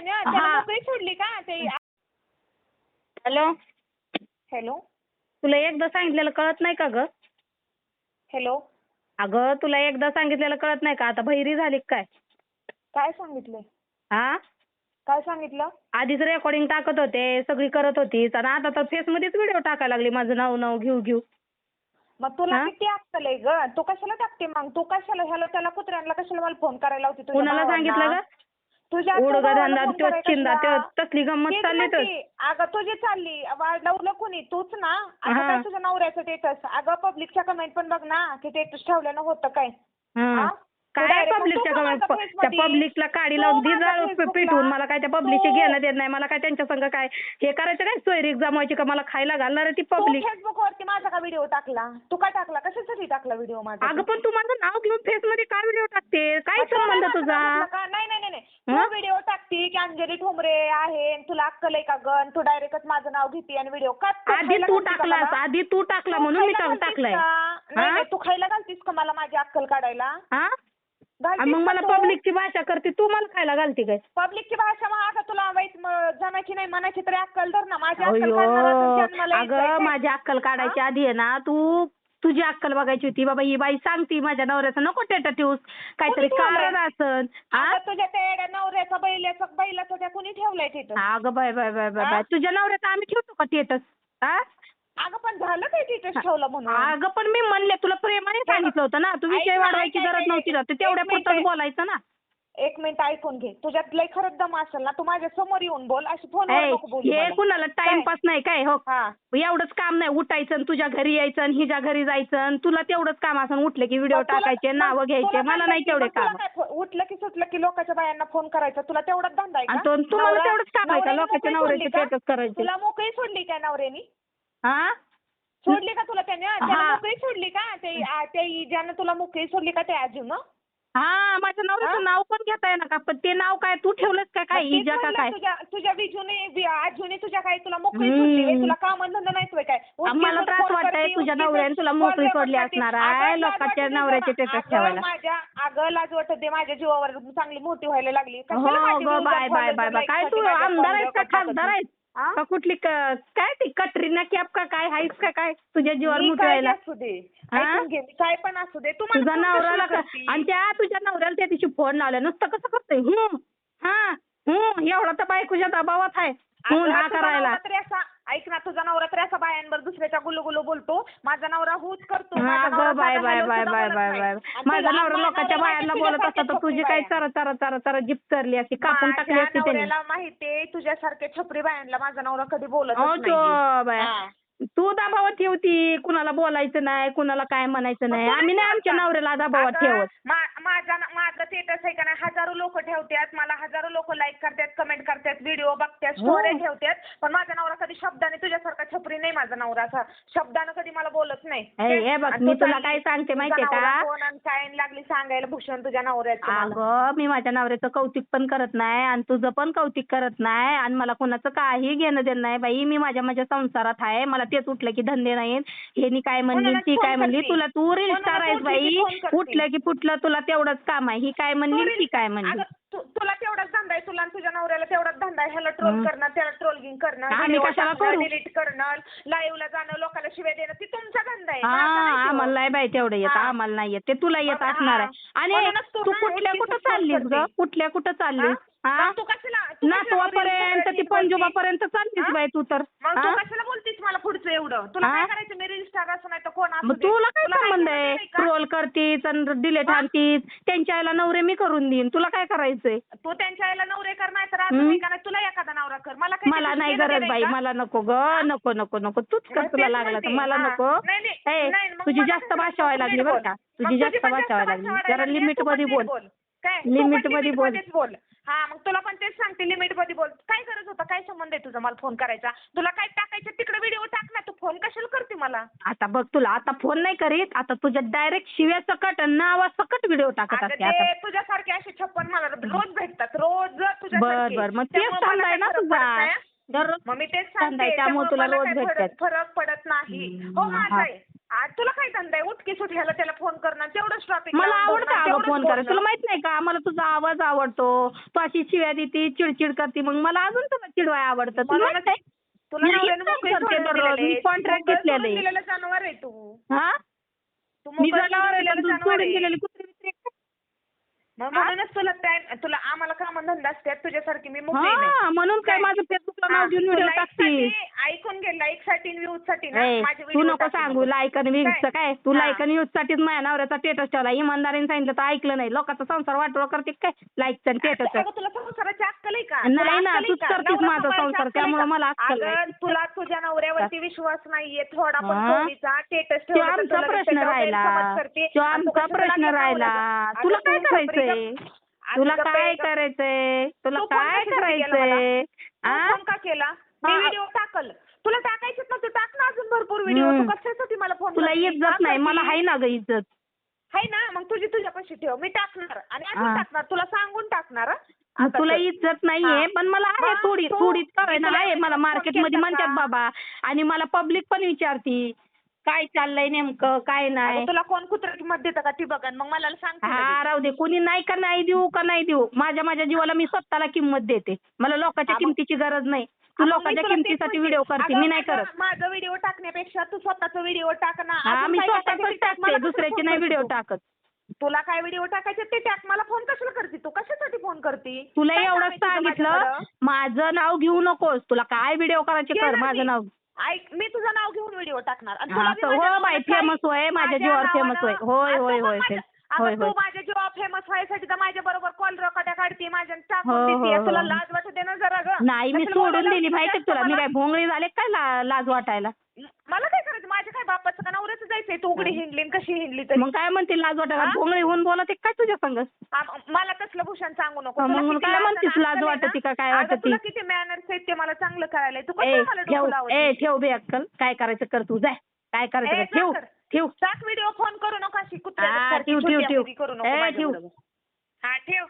त्यानं त्याला. मोकळी सोडली का? ते हॅलो? हॅलो? तुला एकदा सांगितलेलं कळत नाही का ग? हॅलो? अगं तुला एकदा सांगितलेलं कळत नाही का? आता बहिरी झाली का काय? काय सांगितलंय हा काय सांगितलं? आधीच रेकॉर्डिंग टाकत होते सगळी करत होतीस. आणि आता तर फेसमध्येच व्हिडिओ टाकायला लागली माझं नाव नाव घेऊ घेऊ. मग तुला हा? किती अक्कल आहे ग? तू कशाला टाकते मग? तू कशाला ह्याला त्याला कुत्र्यांना कशाला मला फोन करायला होती तुझ्या कुणाला भावांना? सांगितलं ग? उडगा धंदा करायचा चिंदा? तसली गंमत चालली तर. अगं तुझी चालली वा- लावलं कोणी तूच ना आता. काय तुझ्या नवऱ्याचं टेटस अगं पब्लिकच्या कमेंट पण बघ ना की टेटस ठेवल्यानं होतं काय हं. काय तू direct पब्लिकच्या तू face त्या मध्ये? पब्लिकला काडी तू लावून दी Facebookला- पिटून मला काय त्या पब्लिकशी तू- घेणं देत नाही मला काय त्यांच्या संग काय हे करायचं काय सोयरी जमवायची का मला खायला घालणार ती तू पब्लिक फेसबुक वरती माझा का व्हिडिओ टाकला तू का टाकला कशासाठी टाकला व्हिडिओ माझा अगं पण तू माझं नाव घेऊन फेस मध्ये काय व्हिडिओ टाकते काय संबंध तुझा? नाही? तू व्हिडिओ टाकती की अंजली ठोंबरे आहे तुला अक्कल आहे का गण तू डायरेक्टच माझं नाव घेते आणि व्हिडिओ का तू आधी खायला तू घालतीस का टाकलास मला? आधी तू टाकला तू म्हणून मी खायला टाक- घालतीस टाकलाय का? नाही हा? नाही, तू खायला घालतीस का मला माझी अक्कल काढायला हा आणि मग मला? पब्लिकची भाषा करते तू मला खायला घालते काय पब्लिकची भाषा मग आता तुला वाईट म- जमायची नाही म्हणायची तरी अक्कल धर ना माझी अक्कल काढणारा अगं काय? माझी अक्कल काढायची आधी आहे ना तू तुझी अक्कल बघायची होती. बाबा ही बाई सांगती माझ्या नवऱ्याचं नको टेट ठेवूस. काहीतरी कोणी ठेवलंय? कारण असन. हा तुझ्या त्या येड्या नवऱ्याचा बैलाचा बैलाचा त्या कुणी ठेवलाय तिथं अगं बाय बाय बाय बाय हा? बाय तुझ्या नवऱ्याचं आम्ही ठेवतो का टेटस हा अगं पण झालं काय तिथं ठेवलं म्हणून? अगं पण मी म्हणले तुला प्रेमाने सांगितलं होतं ना. तू ऐक विषय ना, वाढवायची ऐक, ऐक, गरज ऐक, नव्हती ना ऐक. ते तेवढ्या एक मिनिट पुरतच आहे. बोलायचं ना. एक मिनिट ऐकून घे. तुझ्यात लय खरंच दम असेल ना तू माझ्यासमोर येऊन बोल अशी फोनवर ऐ, नको बोलू हे मला. कुणाला टाइमपास नाही काय? हो हा. एवढंच काम नाही उठायचं आणि तुझ्या घरी यायचं आणि हिच्या घरी जायचं आणि तुला तेवढंच काम असं उठले की व्हिडिओ मग तुला- टाकायचे मग नावं घ्यायचे तुला मला काय नाही? तेवढे मग तुला काम. काय फो- उठलं की सुटलं की लोकांच्या बायांना फोन करायचा? तुला तेवढाच धंदा आहे आणि का? तो- तुम्हाला नवरा- तेवढंच काम आहे का नवऱ्याने लोकांच्या मोकळी नवऱ्याचे सोडली का? status करायचे? तुला मोकळी सोडली काय नवऱ्यानी? हा? सोडली का तुला त्याने? हा. मोकळी सोडली का? ते आ- ते ज्यानं तुला मोकळी सोडली का ते अजून? हा माझ्या? नवऱ्याचं नाव पण घेता येणार का पण ते नाव काय तू ठेवलंस काय काय मग तेच इजा का म्हणलं काय तुझ्या तुझ्या विजूने वि- आजूने तुझ्या काय तुला मोकळी हम्म. सोडली? तुला काम धंदा व्हय काय उठकी त्रास फोन वाटतंय करते, तुझ्या नवऱ्याने तुला मोकळी सोडली. असणार अगं, आहे, लाज लोकांच्या वाटते. नवऱ्याचे status अगं, ठेवायला. माझ्या अगं लाज वाटत ते माझ्या जीवावर चांगली मोठी व्हायला लागली हो कशाला माझी ग views bye bye bye bye काय साठी तू माझ्या आमदार आहेस का खासदार नाही. आहेस? का कुठली काय ती कटरीना कॅप का काय आहेस का काय? तुझ्या जीवावर मी काय असू दे. हा? ऐकून घे मी काय पण असू दे. तू मला फोन नवऱ्याला कशाला का- करती? आणि त्या तुझ्या नवऱ्याला त्या दिवशी फोन लावला. नुसतं कसं करतोय? हम्म हा हम्म एवढा तर बायकोच्या दबावात आहे. हम्म अगं, हा तुझा करायला. नवरा तरी असा ऐक ना तुझा नवरा तरी असा बायांवर दुसऱ्याच्या गुलू गुलू बोलतो माझा नवरा हूच करतो माझा अगं नवरा बाय बाय hello बाय सुद्धा बाय बोलत बाय नाही. बाय आणि माझा नवरा माझ्या लोकांच्या नवऱ्याला बायांना बोलत असता तर तुझ्यासारख्या तुझी काय बाया. चरा चरा चरा चरा जीप चरली अशी कापून टाकली माझ्या असती त्याने नवऱ्याला माहितीये तुझ्यासारख्या छपरी बायांना माझा नवरा कधी बोलत हो तो बाय हा. तू दबावात ठेवती कुणाला बोलायचं नाही कुणाला काय म्हणायचं नाही आम्ही नाही आमच्या नवऱ्याला दबावात ठेवत मा- माझा माझं स्टेटस आहे का नाही हजारो लोक ठेवतात मला हजारो लोक लाईक करतात कमेंट करतात व्हिडिओ बघतात हो. स्टोरी ठेवतात पण माझा नवरा कधी शब्दाने तुझ्यासारखा छपरी नाही माझा नवरा असा शब्दानं कधी मला बोलत नाही हे बघ, आणि मी तू तुला चालली, काय सांगते तुझा माहितीये का? नवरा कोण आणि काय आणि लागली सांगायला भूषण तुझ्या नवऱ्याचं मला. अगं मी माझ्या नवऱ्याचं कौतुक पण करत नाही आणि तुझं पण कौतुक करत नाही आणि मला कोणाचं काही घेणं देणं नाही बाई मी माझ्या माझ्या संसारात आहे मला तेच उठलं की धंदे नाहीत ह्यानी काय म्हणली ती फोन काय म्हणली करते. तुला तू रील स्टार आहेस बाई फोन करते. उठलं की फुटलं तुला तेवढंच काम आहे ही काय म्हणली तू ती काय म्हणली अगं, तू- तुला तेवढाच धंदा आहे तुला आणि तुझ्या नवऱ्याला तेवढाच धंदा आहे ह्याला ट्रोल हं. करणं त्याला ट्रोलिंग करणं आम्ही कशाला करू? डिलीट करणं लाईव्हला जाणं लोकांना शिव्या देणं ती तुमचा धंदा आहे हा माझा नाही तो. आम्हाला नाही बाई तेवढं येत हा. आम्हाला नाही येत ते तुला येत असणार. आहे आणि म्हणूनच तू तू ना कुठल्या एकटीच कुठं फोन चाललीस ग करते. कुठल्या कुठं चाललीस हा? हा तू कशाला नातवापर्यंत ती पंजोबापर्यंत चाललीस? बाई तू तर. मग तू हा? कशाला बोलतीस मला पुढचं एवढं? तुला हा? काय करायचं? मी रील स्टार असं नाही तर कोण असू मग दे. तुला काय संबंध आहे? का? ट्रोल करतीस डिलेट? आणतीस. त्यांच्या आईला नवरे मी करून देईन. तुला काय करायचंय? तू त्यांच्या आईला नवरे कर नाही तर? अजून एखादा तुला एखादा नवरा कर. मला काही मला त्याच्याशी नाही घेणं गरज देणं बाई. आहे का? मला नको ग. नको नको नको. तूच कर मग तुला तेच लागला तर. म्हणते. मला हा. नको. नाही, नाही, ए, नाही, मग तुझी मला जास्त कसं भाषा व्हायला नीट लागली बरं बोल. का मग तुझी जास्त पण भाषा व्हायला लागली. जरा लागली, लिमिट तू पण मध्ये नीट बोल. काय? तू Limit पण मध्ये limit बोल. मध्येच बोल. हा मग तुला पण तेच सांगते लिमिटमध्ये बोल. काय गरज होता? काय संबंध आहे तुझा? मला फोन करायचा. तुला काय टाकायचं? तिकडे व्हिडिओ टाक ना. तू फोन कशाला करते मला? आता बघ तुला आता फोन नाही करीत. आता तुझ्या डायरेक्ट शिव्या सकट आणि नावा सकट व्हिडिओ टाकत अगं असते. आता ते तुझ्यासारखे असे छप्पन मला रोज भेटतात. रोज तुझ्या बर बर. मग तेच सांगाय ना तुझा. दररोज मग मी तेच आहे, सांगते. त्यामुळे तुला रोज भेटतात. फरक फरक पडत नाही. हो माझा हा. आहे. आ, तुला काय धंदा आहे? उठकी सुट ह्याला त्याला फोन करणं तेवढंच ट्रॉफिक मला आवडतं अगं फोन करायला. तुला माहीत नाही का? मला तुझा आवाज आवडतो. तू अशी शिव्या देते चिडचिड करते. मग मला अजून तुला चिडवाय आवडतं. तुला मला माहीत नाही तुला मी नवऱ्याने इतकं मोकळी करते सोडून दररोज. दिलेलं मी आहे. contract मोकळं घेतलेलं सोडून आहे. दिलेलं जनावर आहे तू. हा? तू मी मोकळं जनावर सोडून आहे दिलेलं पण तू जनावर सोडून आहे. दिलेली कुत्री बित्री आहे का? मग म्हणूनच तुला टाइम तुला आम्हाला काम धंदा असतात. तुझ्यासारखी मी हा म्हणून काय माझं फेसबुकला नाव तू व्हिडिओ like टाकते ऐकून घे लाईकसाठी व्ह्यूजसाठी ना. ए, माझे तू video नको टाकू सांगू नको. लाईक आणि व्ह्यूजचं काय? तू हा. लाईक आणि व्ह्यूज साठीच माझ्या नवऱ्याचा स्टेटस ठेवला. इमानदारीने सांगितलं तर ऐकलं नाही. लोकांचा संसार वाटोळा करते काय? लाईकचं आणि स्टेटस अगं, तुला संसाराची अक्कल आहे का? नाही तुला ना, अक्कल आहे तूच का? करतेस नवरा माझा सांभाळायची संसार, अक्कल आहे त्यामुळे का? मला अक्कल अगं नाही. तुला तुझ्या नवऱ्यावरती विश्वास नाहीये. थोडा पण हा? कोणीचा स्टेटस तो आमचा प्रश्न राहिला. तो आमचा प्रश्न राहिला. तुला काय करायचंय? तुला काय करायचंय? तुला काय करायचंय? आ? फोन का केला? मी. व्हिडिओ टाकल तुला टाकायचं ना तू टाक ना अजून भरपूर व्हिडिओ तू. कशासाठी मला फोन तुला इज्जत नाही मला हाय ना ग इज्जत आहे ना मग तुझी तुझ्यापाशी ठेव मी टाकणार आणि. अजून टाकणार तुला सांगून टाकणार तुला. इज्जत नाहीये. पण मला आहे थोडी तू- थोडी मी ना तुला आहे मला केलता म्हणतात? बाबा आणि मला पब्लिक पण विचारती काय चाललंय नेमकं काय नाही तुला कोण कुत्रा किंमत देतं का ती बघा मग मला सांग हा. राहू दे कोणी नाही का नाही देऊ का नाही देऊ माझ्या माझ्या जीवाला मी स्वतःला किंमत देते मला लोकांच्या किमतीची गरज नाही तू मी लोकांच्या तुला तेच किमतीसाठी म्हणते. व्हिडिओ करते अगं, मी नाही माझा- करत माझा व्हिडिओ टाकण्यापेक्षा तू स्वतःचा व्हिडिओ टाक ना हा अजून मी काय स्वतःच टाकायचं ते टाक. टाकते मला कसं दुसऱ्याचे फोन नाही करते व्हिडिओ तू? टाकत तुला काय व्हिडिओ टाकायचे ते टाक मला फोन कशाला करते तू कशासाठी फोन करते तुला काय एवढं सांगितलं? माझं नाव घेऊ नकोस तुला काय व्हिडिओ करायचे कर केलं मी. माझं नाव ऐक मी तुझं नाव घेऊन व्हिडिओ टाकणार आणि हा, तुला बी असं माझ्या हो बाई, नावानं काही- होय, माझ्या जीवावर famous होय. नावानं- होय, असं होय, होय, माझ्या- होय, अगं, तू. माझ्या जीवावर फेमस व्हायसाठी तर माझ्या बरोबर कॉल रेकॉर्ड्या काढते माझ्या हो, टाकून हो, देते हो. तुला लाज वाटू दे ना जरा ग. नाही मी सोडून बोलायला दिली जास्त तुला? मी मला? काय भोंगळी झाले काय ला- लाज वाटायला? मला काय करायचं? माझ्या काय बापाचं का नवऱ्याचं जायचंय? तू उघडी हिंडली आणि कशी हिंडली तरी? मग काय म्हणते लाज वाटायला? हा? भोंगळी होऊन बोलत काय तुझ्या संग? मला तसलं भूषण सांगू नको. हा, तुला मग किती काय लाज म्हणतेस, लाज वाटते? का, काय वाटते? तुला किती मॅनर्स आहेत ते मला चांगलं कळालंय तू ए कसं मला ठेव डोकं लावते ए ठेव बे अक्कल. काय करायचं कर तू? जाय काय करायचं. ठेव. ठेव टाक व्हिडिओ फोन करू नका अशी हा, कुत्र्यासारखी करू नको माझ्या. बरोबर. हा ठेव